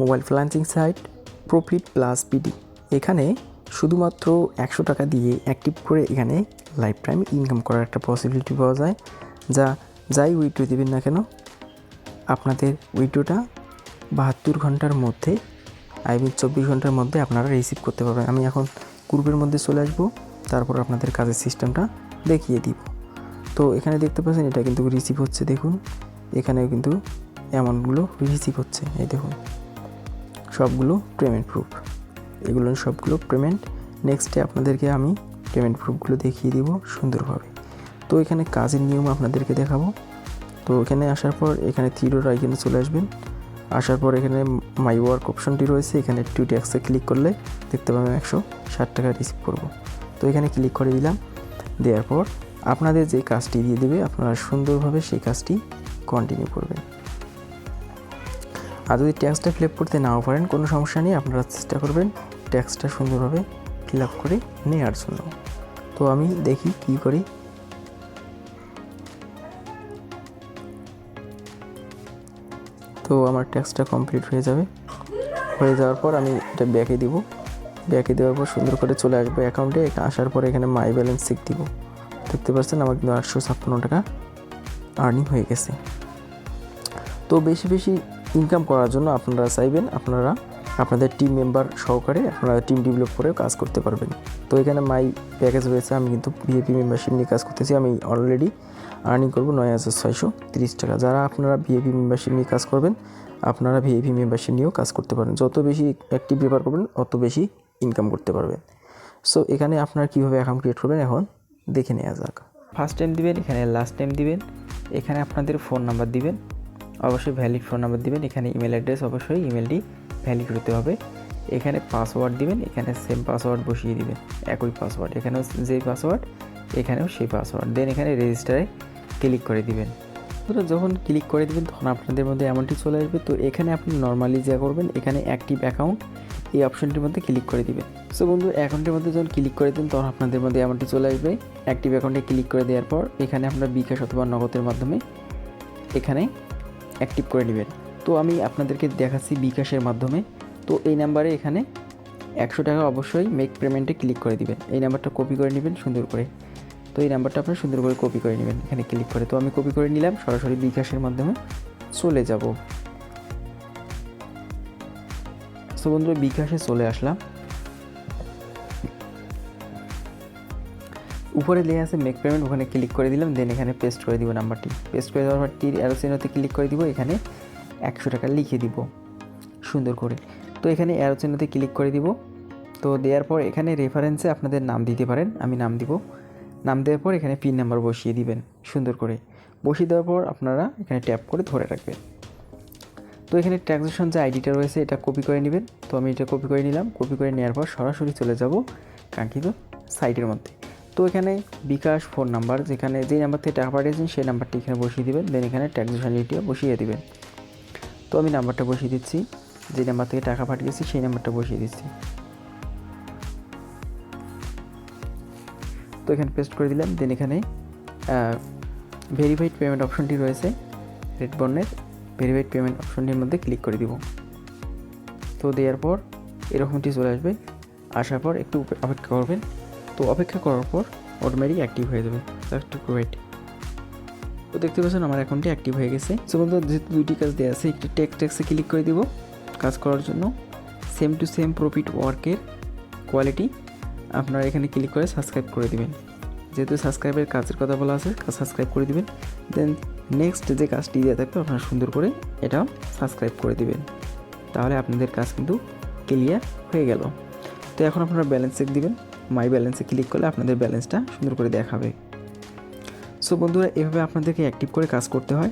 Mobile freelancing site, profit plus BD. এখানে শুধুমাত্র একশো টাকা দিয়ে অ্যাক্টিভ করে এখানে লাইফ টাইম ইনকাম করার একটা পসিবিলিটি পাওয়া যায়, যা যাই উইড্রো দেবেন না কেন, আপনাদের উইড্রোটা বাহাত্তর ঘণ্টার মধ্যে আই মিন চব্বিশ ঘণ্টার মধ্যে আপনারা রিসিভ করতে পারবেন। আমি এখন গ্রুপের মধ্যে চলে আসব, তারপর আপনাদের কাজের সিস্টেমটা দেখিয়ে দিব। তো এখানে দেখতে পাচ্ছেন, এটা কিন্তু রিসিভ হচ্ছে, দেখুন। এখানেও কিন্তু অ্যামাউন্টগুলো রিসিভ হচ্ছে, এই দেখুন। সবগুলো পেমেন্ট প্রুফ এগুলো সবগুলো পেমেন্ট নেক্সটে আপনাদেরকে আমি পেমেন্ট প্রুফগুলো দেখিয়ে দিব সুন্দরভাবে। তো এখানে কাজের নিয়ম আপনাদেরকে দেখাবো। তো এখানে আসার পর এখানে থ্রিডোর আইকনে চলে আসবেন। আসার পর এখানে মাই ওয়ার্ক অপশনটি রয়েছে। এখানে টু ট্যাক্সে ক্লিক করলে দেখতে পাবেন একশো ষাট টাকা রিসিভ করব। তো এখানে ক্লিক করে দিলাম। দেওয়ার পর আপনাদের যে কাজটি দিয়ে দেবে, আপনারা সুন্দরভাবে সেই কাজটি কন্টিনিউ করবেন। আর যদি ট্যাক্সটা ফিল আপ করতে নাও পারেন, কোনো সমস্যা নেই, আপনারা চেষ্টা করবেন ট্যাক্সটা সুন্দরভাবে ফিল আপ করে নেওয়ার জন্য। তো আমি দেখি কী করি। তো আমার ট্যাক্সটা কমপ্লিট হয়ে যাবে। হয়ে যাওয়ার পর আমি এটা ব্যাকে দিব। ব্যাকে দেওয়ার পর সুন্দর করে চলে আসব অ্যাকাউন্টে আসার পর এখানে মাই ব্যালেন্স চেক দিব। দেখতে পাচ্ছেন আমার কিন্তু আটশো ছাপ্পান্ন টাকা আর্নিং হয়ে গেছে। তো বেশি বেশি ইনকাম করার জন্য আপনারা চাইবেন, আপনারা আপনাদের টিম মেম্বার সহকারে আপনারা টিম ডেভেলপ করে কাজ করতে পারবেন। তো এখানে মাই প্যাকেজ রয়েছে, আমি কিন্তু ভিএপি মেম্বারশিপ নিয়ে কাজ করতেছি। আমি অলরেডি আর্নিং করব নয় হাজার ছয়শো তিরিশ টাকা। যারা আপনারা ভিএপি মেম্বারশিপ নিয়ে কাজ করবেন, আপনারা ভিএপি মেম্বারশিপ নিয়েও কাজ করতে পারেন যত বেশি অ্যাক্টিভ ব্যবহার করবেন, অত বেশি ইনকাম করতে পারবেন। সো এখানে আপনারা কীভাবে অ্যাকাউন্ট ক্রিয়েট করবেন এখন দেখে নেওয়া যাক। ফার্স্ট টাইম দিবেন, এখানে লাস্ট টাইম দিবেন। এখানে আপনাদের ফোন নাম্বার দিবেন। অবশ্যই ভ্যালিড ফোন নাম্বার দিবেন, এখানে ইমেল অ্যাড্রেস অবশ্যই ইমেলটি ভ্যালিড হতে হবে। এখানে পাসওয়ার্ড দিবেন, এখানে সেম পাসওয়ার্ড বসিয়ে দিবেন, একই পাসওয়ার্ড এখানেও যেই পাসওয়ার্ড এখানেও সেই পাসওয়ার্ড দেন এখানে রেজিস্টারে ক্লিক করে দিবেন। তো যখন ক্লিক করে দিবেন, তখন আপনাদের মধ্যে এমনটি চলে আসবে, তো এখানে আপনি নর্মালি যা করবেন, এখানে অ্যাক্টিভ অ্যাকাউন্ট এই অপশনটির মধ্যে ক্লিক করে দিবেন। সো বন্ধু অ্যাকাউন্টের মধ্যে যখন ক্লিক করে দিন তখন আপনাদের মধ্যে এমনটি চলে আসবে অ্যাক্টিভ অ্যাকাউন্টে ক্লিক করে দেওয়ার পর, এখানে আপনার বিকাশ অথবা নগদের মাধ্যমে এখানে অ্যাক্টিভ করে নেবেন। তো আমি আপনাদেরকে দেখাচ্ছি বিকাশের মাধ্যমে। তো এই নাম্বারে এখানে একশো টাকা অবশ্যই মেক পেমেন্টে ক্লিক করে দিবেন। এই নাম্বারটা কপি করে নেবেন সুন্দর করে। তো এই নাম্বারটা আপনার সুন্দর করে কপি করে নেবেন। এখানে ক্লিক করে। তো আমি কপি করে নিলাম, সরাসরি বিকাশের মাধ্যমে চলে যাব। তো বন্ধুরা, বিকাশে চলে আসলাম। উপরে লেখা আছে মেক পেমেন্ট ওখানে ক্লিক করে দিলাম দেন এখানে পেস্ট করে দিব নাম্বারটি পেস্ট করে দেওয়ার পর তীর অ্যারোসেনোতে ক্লিক করে দিব, এখানে একশো টাকা লিখে দিব। সুন্দর করে। তো এখানে অ্যারোসেনোতে ক্লিক করে দিব। তো দেওয়ার পর এখানে রেফারেন্সে আপনাদের নাম দিতে পারেন, আমি নাম দিব। নাম দেওয়ার পর এখানে পিন নাম্বার বসিয়ে দিবেন, সুন্দর করে। বসিয়ে দেওয়ার পর আপনারা এখানে ট্যাপ করে ধরে রাখবেন। তো এখানে ট্রানজ্যাকশন যে আইডিটা রয়েছে, এটা কপি করে নেবেন। তো আমি এটা কপি করে নিলাম কপি করে নেওয়ার পর সরাসরি চলে যাব কাঙ্ক্ষিত সাইটের মধ্যে। তো এখানে বিকাশ ফোন নাম্বার, যেখানে যে নাম্বার থেকে টাকা পাঠিয়েছেন, সেই নাম্বারটি এখানে বসিয়ে দিবেন। দেন এখানে আইডিটা বসিয়ে দিবেন। তো আমি নাম্বারটা বসিয়ে দিচ্ছি। যে নাম্বার থেকে টাকা পাঠিয়েছি, সেই নাম্বারটা বসিয়ে দিচ্ছি। তো এখানে পেস্ট করে দিলাম। দেন এখানে ভেরিফাইড পেমেন্ট অপশনটি রয়েছে রেড বর্ণের ভেরিফাইড পেমেন্ট অপশনটির মধ্যে ক্লিক করে দিব। তো দেওয়ার পর এরকমটি চলে আসবে। আসার পর একটু অপেক্ষা করবেন। তো অপেক্ষা করার পর অটোমেটিক অ্যাক্টিভ হয়ে যাবে। একটু ওয়েট তো দেখতে পাচ্ছেন আমার অ্যাকাউন্টটি অ্যাক্টিভ হয়ে গেছে। সো বন্ধু যেহেতু দুইটি কাজ দেওয়া আছে, একটি টেক্স টেক্সে ক্লিক করে দিব কাজ করার জন্য। সেম টু সেম প্রফিট ওয়ার্কের কোয়ালিটি আপনারা এখানে ক্লিক করে সাবস্ক্রাইব করে দিবেন। যেহেতু সাবস্ক্রাইবের কাজের কথা বলা আছে সাবস্ক্রাইব করে দিবেন। দেন নেক্সট যে কাজটি দেওয়া থাকবে, আপনারা সুন্দর করে এটাও সাবস্ক্রাইব করে দিবেন। তাহলে আপনাদের কাজ কিন্তু ক্লিয়ার হয়ে গেল। তো এখন আপনারা ব্যালেন্স চেক দিবেন। মাই ব্যালেন্সে ক্লিক করলে আপনাদের ব্যালেন্সটা সুন্দর করে দেখাবে। সো বন্ধুরা, এভাবে আপনাদেরকে অ্যাক্টিভ করে কাজ করতে হয়।